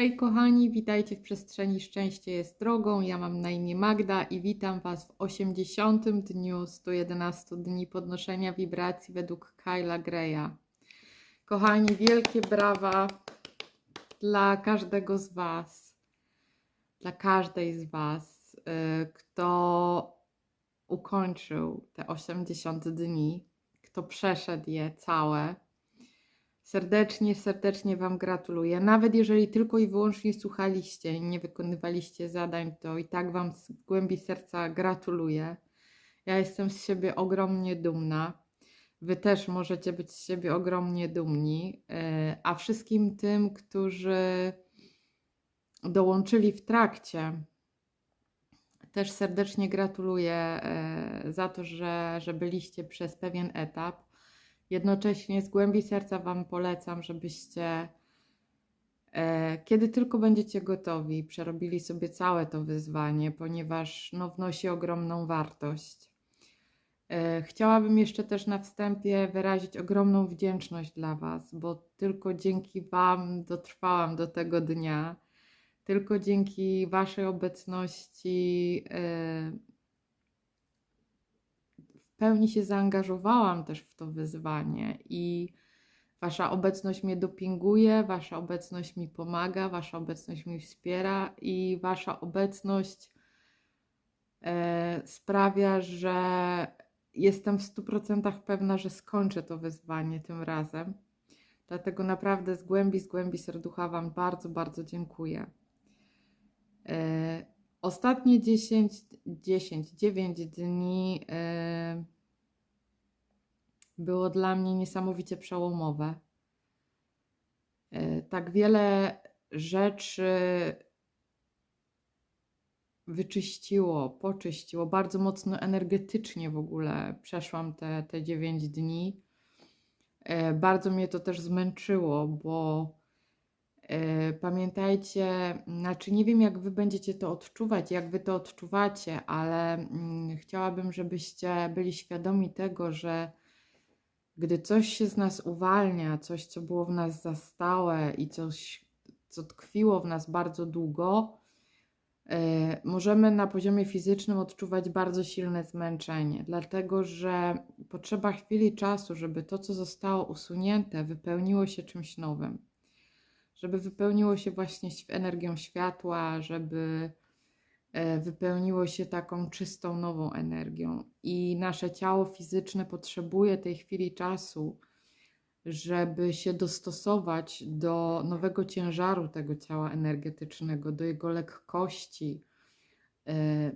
Hej kochani, witajcie w przestrzeni Szczęście jest drogą. Ja mam na imię Magda i witam Was w 80. dniu 111 dni podnoszenia wibracji według Kyla Greya. Kochani, wielkie brawa dla każdego z Was, dla każdej z Was, y, kto ukończył te 80 dni, kto przeszedł je całe. Serdecznie, serdecznie Wam gratuluję. Nawet jeżeli tylko i wyłącznie słuchaliście i nie wykonywaliście zadań, to i tak Wam z głębi serca gratuluję. Ja jestem z siebie ogromnie dumna. Wy też możecie być z siebie ogromnie dumni. E, A wszystkim tym, którzy dołączyli w trakcie, też serdecznie gratuluję e, za to, że, że byliście przez pewien etap. Jednocześnie z głębi serca Wam polecam, żebyście, e, kiedy tylko będziecie gotowi, przerobili sobie całe to wyzwanie, ponieważ no, wnosi ogromną wartość. E, chciałabym jeszcze też na wstępie wyrazić ogromną wdzięczność dla Was, bo tylko dzięki Wam dotrwałam do tego dnia. Tylko dzięki Waszej obecności e, pełni się zaangażowałam też w to wyzwanie i Wasza obecność mnie dopinguje, Wasza obecność mi pomaga, Wasza obecność mi wspiera i Wasza obecność e, sprawia, że jestem w 100% pewna, że skończę to wyzwanie tym razem. Dlatego naprawdę z głębi, z głębi serducha Wam bardzo, bardzo dziękuję. E, Ostatnie 10, 10, 9 dni e, było dla mnie niesamowicie przełomowe. E, Tak wiele rzeczy wyczyściło, poczyściło. Bardzo mocno energetycznie w ogóle przeszłam te, te 9 dni. E, Bardzo mnie to też zmęczyło, bo Pamiętajcie, znaczy nie wiem, jak wy będziecie to odczuwać, jak wy to odczuwacie, ale mm, chciałabym, żebyście byli świadomi tego, że gdy coś się z nas uwalnia, coś, co było w nas za stałe i coś, co tkwiło w nas bardzo długo, e, możemy na poziomie fizycznym odczuwać bardzo silne zmęczenie, dlatego że potrzeba chwili czasu, żeby to, co zostało usunięte, wypełniło się czymś nowym żeby wypełniło się właśnie energią światła, żeby e, wypełniło się taką czystą, nową energią. I nasze ciało fizyczne potrzebuje tej chwili czasu, żeby się dostosować do nowego ciężaru tego ciała energetycznego, do jego lekkości. E,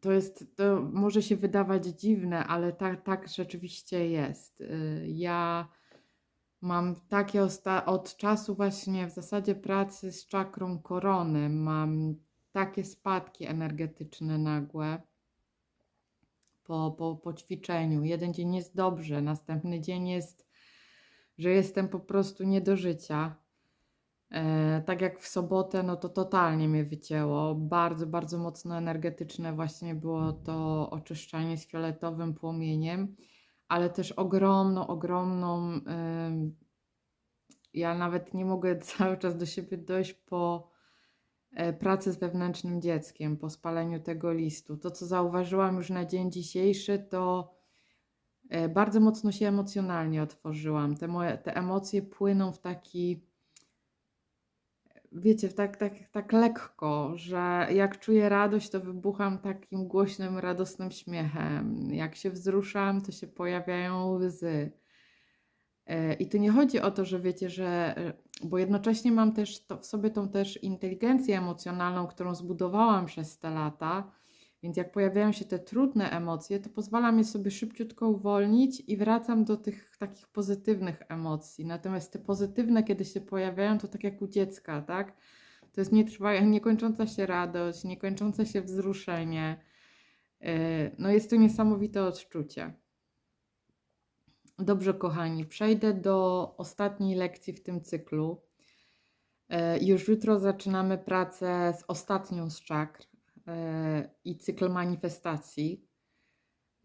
To jest, to może się wydawać dziwne, ale tak, tak rzeczywiście jest. E, Ja Mam takie od czasu właśnie w zasadzie pracy z czakrą korony, mam takie spadki energetyczne nagłe po, po, po ćwiczeniu. Jeden dzień jest dobrze, następny dzień jest, że jestem po prostu nie do życia. E, tak jak w sobotę, no to totalnie mnie wycięło. Bardzo, bardzo mocno energetyczne właśnie było to oczyszczanie z fioletowym płomieniem ale też ogromną, ogromną. Ja nawet nie mogę cały czas do siebie dojść po e, pracy z wewnętrznym dzieckiem, po spaleniu tego listu. To, co zauważyłam już na dzień dzisiejszy, to e, bardzo mocno się emocjonalnie otworzyłam. Te, moje, te emocje płyną w taki, wiecie, tak, tak, tak lekko, że jak czuję radość, to wybucham takim głośnym, radosnym śmiechem. Jak się wzruszam, to się pojawiają łzy. E, I tu nie chodzi o to, że wiecie, że, e, bo jednocześnie mam też to, w sobie tą też inteligencję emocjonalną, którą zbudowałam przez te lata, więc jak pojawiają się te trudne emocje, to pozwalam je sobie szybciutko uwolnić i wracam do tych takich pozytywnych emocji. Natomiast te pozytywne, kiedy się pojawiają, to tak jak u dziecka, tak? To jest niekończąca się radość, niekończące się wzruszenie. E, No jest to niesamowite odczucie. Dobrze, kochani, przejdę do ostatniej lekcji w tym cyklu. E, Już jutro zaczynamy pracę z ostatnią z czakr i cykl manifestacji,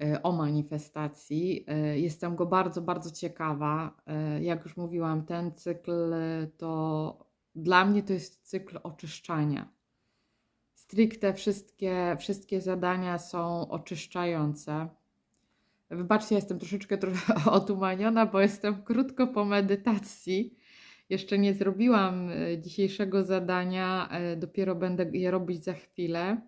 e, o manifestacji. E, Jestem go bardzo, bardzo ciekawa. E, Jak już mówiłam, ten cykl to dla mnie to jest cykl oczyszczania. Stricte wszystkie, wszystkie zadania są oczyszczające. Wybaczcie, jestem troszeczkę otumaniona, bo jestem krótko po medytacji. Jeszcze nie zrobiłam e, dzisiejszego zadania, e, dopiero będę je robić za chwilę.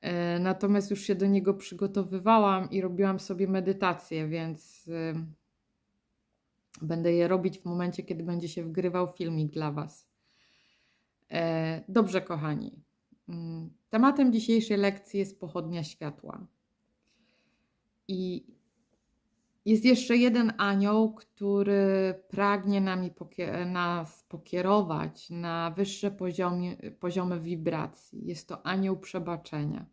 E, natomiast już się do niego przygotowywałam i robiłam sobie medytację, więc będę je robić w momencie, kiedy będzie się wgrywał filmik dla Was. Dobrze, kochani. Mm, tematem dzisiejszej lekcji jest pochodnia światła. I jest jeszcze jeden anioł, który pragnie nami pokier nas pokierować na wyższe poziomy, poziomy wibracji. Jest to anioł przebaczenia.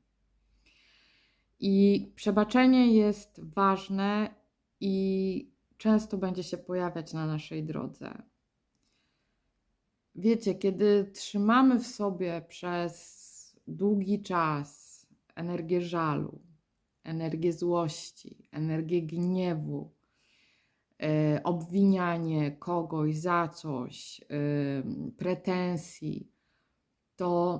I przebaczenie jest ważne i często będzie się pojawiać na naszej drodze. Wiecie, kiedy trzymamy w sobie przez długi czas energię żalu, energię złości, energię gniewu, e, obwinianie kogoś za coś, e, pretensji, to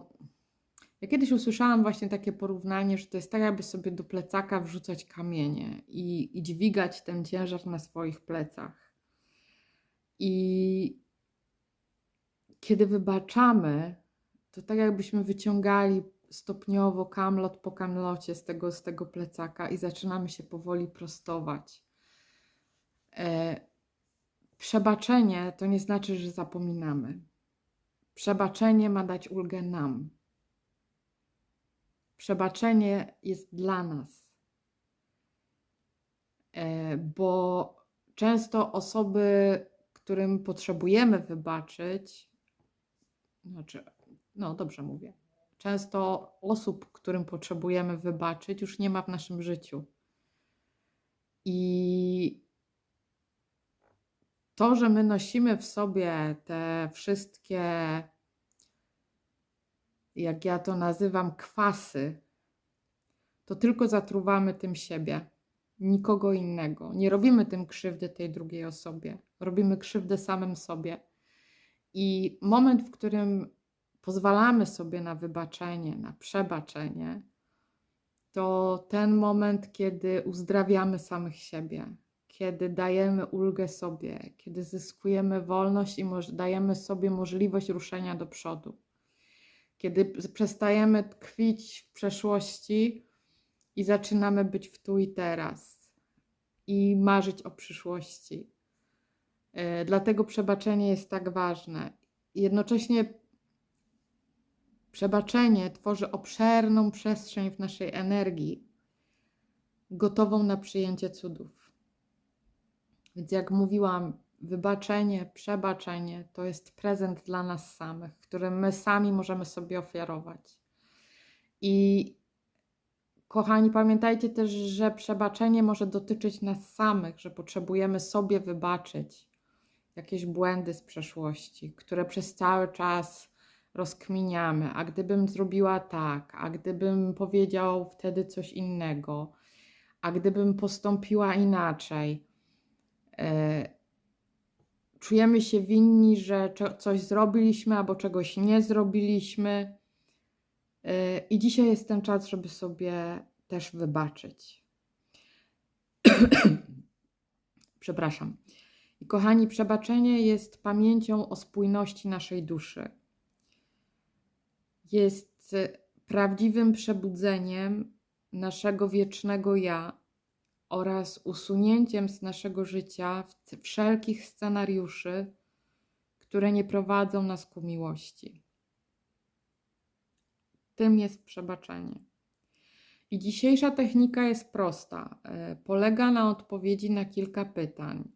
ja kiedyś usłyszałam właśnie takie porównanie, że to jest tak, jakby sobie do plecaka wrzucać kamienie i, i dźwigać ten ciężar na swoich plecach. I kiedy wybaczamy, to tak jakbyśmy wyciągali stopniowo kamlot po kamlocie z tego, z tego plecaka i zaczynamy się powoli prostować. E, przebaczenie to nie znaczy, że zapominamy. Przebaczenie ma dać ulgę nam. Przebaczenie jest dla nas. E, bo często osoby, którym potrzebujemy wybaczyć, znaczy, no dobrze mówię, często osób, którym potrzebujemy wybaczyć, już nie ma w naszym życiu. I to, że my nosimy w sobie te wszystkie, jak ja to nazywam, kwasy, to tylko zatruwamy tym siebie, nikogo innego. Nie robimy tym krzywdy tej drugiej osobie, robimy krzywdę samym sobie. I moment, w którym pozwalamy sobie na wybaczenie, na przebaczenie, to ten moment, kiedy uzdrawiamy samych siebie, kiedy dajemy ulgę sobie, kiedy zyskujemy wolność i dajemy sobie możliwość ruszenia do przodu, kiedy przestajemy tkwić w przeszłości i zaczynamy być w tu i teraz i marzyć o przyszłości. E, dlatego przebaczenie jest tak ważne. Jednocześnie Przebaczenie tworzy obszerną przestrzeń w naszej energii, gotową na przyjęcie cudów. Więc jak mówiłam, wybaczenie, przebaczenie to jest prezent dla nas samych, który my sami możemy sobie ofiarować. I kochani, pamiętajcie też, że przebaczenie może dotyczyć nas samych, że potrzebujemy sobie wybaczyć jakieś błędy z przeszłości, które przez cały czas rozkminiamy, a gdybym zrobiła tak, a gdybym powiedział wtedy coś innego, a gdybym postąpiła inaczej. E, czujemy się winni, że coś zrobiliśmy albo czegoś nie zrobiliśmy. E, I dzisiaj jest ten czas, żeby sobie też wybaczyć. Przepraszam. I kochani, przebaczenie jest pamięcią o spójności naszej duszy jest prawdziwym przebudzeniem naszego wiecznego ja oraz usunięciem z naszego życia wszelkich scenariuszy, które nie prowadzą nas ku miłości. Tym jest przebaczenie. I dzisiejsza technika jest prosta. E, polega na odpowiedzi na kilka pytań.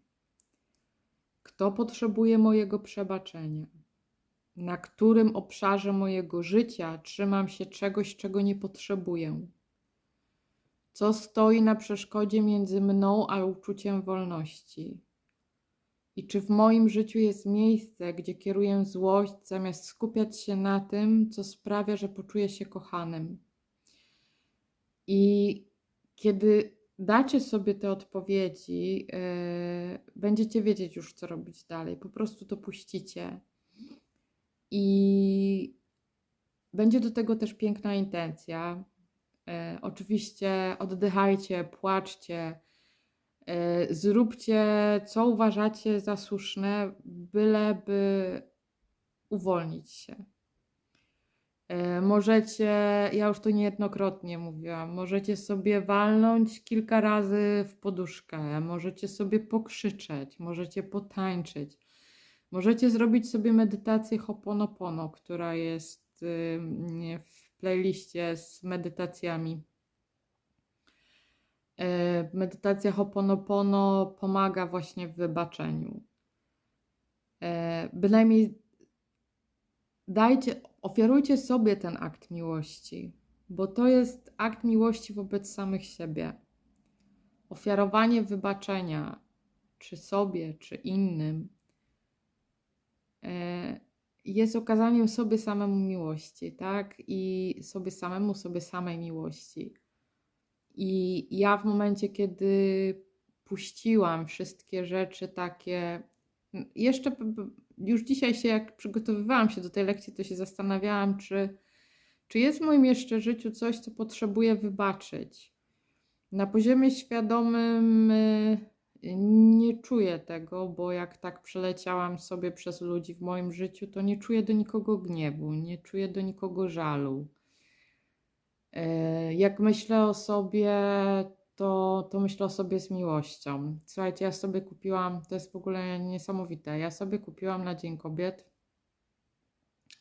Kto potrzebuje mojego przebaczenia? Na którym obszarze mojego życia trzymam się czegoś, czego nie potrzebuję. Co stoi na przeszkodzie między mną a uczuciem wolności? I czy w moim życiu jest miejsce, gdzie kieruję złość, zamiast skupiać się na tym, co sprawia, że poczuję się kochanym? I kiedy dacie sobie te odpowiedzi, yy, będziecie wiedzieć już, co robić dalej. Po prostu to puścicie I będzie do tego też piękna intencja. E, oczywiście oddychajcie, płaczcie, e, zróbcie co uważacie za słuszne, byleby uwolnić się. E, Możecie, ja już to niejednokrotnie mówiłam, możecie sobie walnąć kilka razy w poduszkę, możecie sobie pokrzyczeć, możecie potańczyć, możecie zrobić sobie medytację Hoponopono, która jest w playliście z medytacjami. E, Medytacja Hoponopono pomaga właśnie w wybaczeniu. E, Bynajmniej dajcie, ofiarujcie sobie ten akt miłości, bo to jest akt miłości wobec samych siebie. Ofiarowanie wybaczenia, czy sobie, czy innym, jest okazaniem sobie samemu miłości, tak? I sobie samemu, sobie samej miłości. I ja w momencie, kiedy puściłam wszystkie rzeczy takie, jeszcze już dzisiaj się, jak przygotowywałam się do tej lekcji, to się zastanawiałam, czy, czy jest w moim jeszcze życiu coś, co potrzebuję wybaczyć. Na poziomie świadomym y, nie czuję tego, bo jak tak przeleciałam sobie przez ludzi w moim życiu, to nie czuję do nikogo gniewu, nie czuję do nikogo żalu. E, Jak myślę o sobie, to, to myślę o sobie z miłością. Słuchajcie, ja sobie kupiłam, to jest w ogóle niesamowite, ja sobie kupiłam na Dzień Kobiet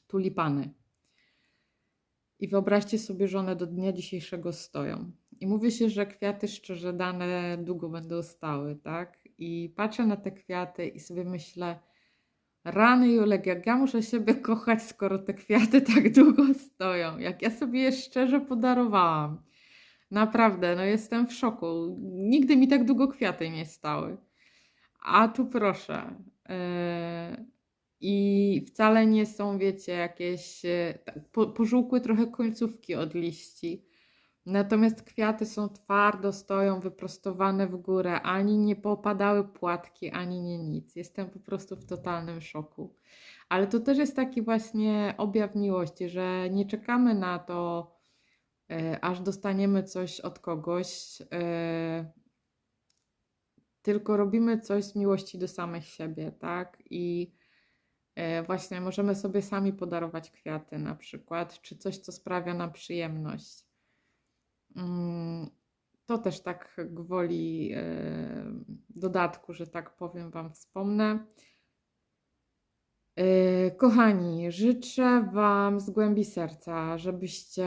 tulipany. I wyobraźcie sobie, że one do dnia dzisiejszego stoją. I mówi się, że kwiaty szczerze dane długo będą stały, tak? I patrzę na te kwiaty i sobie myślę, rany Julek, jak ja muszę siebie kochać, skoro te kwiaty tak długo stoją. Jak ja sobie je szczerze podarowałam. Naprawdę, no jestem w szoku. Nigdy mi tak długo kwiaty nie stały. A tu proszę. Yy, I wcale nie są, wiecie, jakieś. po, pożółkły trochę końcówki od liści. Natomiast kwiaty są twardo, stoją wyprostowane w górę, ani nie popadały płatki, ani nie nic. Jestem po prostu w totalnym szoku. Ale to też jest taki właśnie objaw miłości, że nie czekamy na to, e, aż dostaniemy coś od kogoś, e, tylko robimy coś z miłości do samych siebie, tak? I e, właśnie możemy sobie sami podarować kwiaty na przykład, czy coś, co sprawia nam przyjemność. Mm, To też tak gwoli e, dodatku, że tak powiem, Wam wspomnę. E, Kochani, życzę Wam z głębi serca, żebyście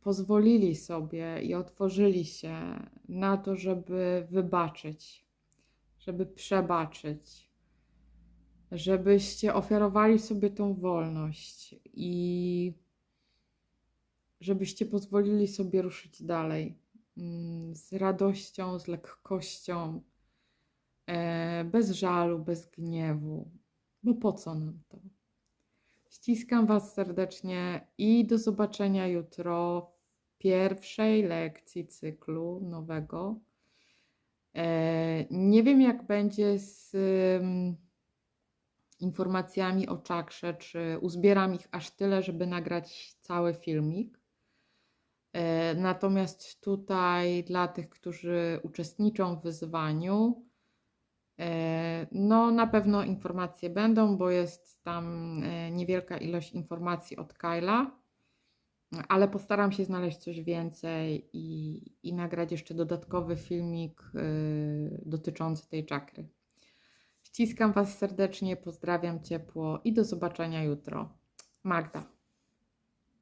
pozwolili sobie i otworzyli się na to, żeby wybaczyć, żeby przebaczyć, żebyście ofiarowali sobie tą wolność i żebyście pozwolili sobie ruszyć dalej mm, z radością, z lekkością, e, bez żalu, bez gniewu. Bo po co nam to? Ściskam Was serdecznie i do zobaczenia jutro w pierwszej lekcji cyklu nowego. E, Nie wiem, jak będzie z informacjami o czakrze, czy uzbieram ich aż tyle, żeby nagrać cały filmik. E, Natomiast tutaj dla tych, którzy uczestniczą w wyzwaniu, e, no na pewno informacje będą, bo jest tam e, niewielka ilość informacji od Kyla, ale postaram się znaleźć coś więcej i, i nagrać jeszcze dodatkowy filmik dotyczący tej czakry. Ściskam Was serdecznie, pozdrawiam ciepło i do zobaczenia jutro. Magda.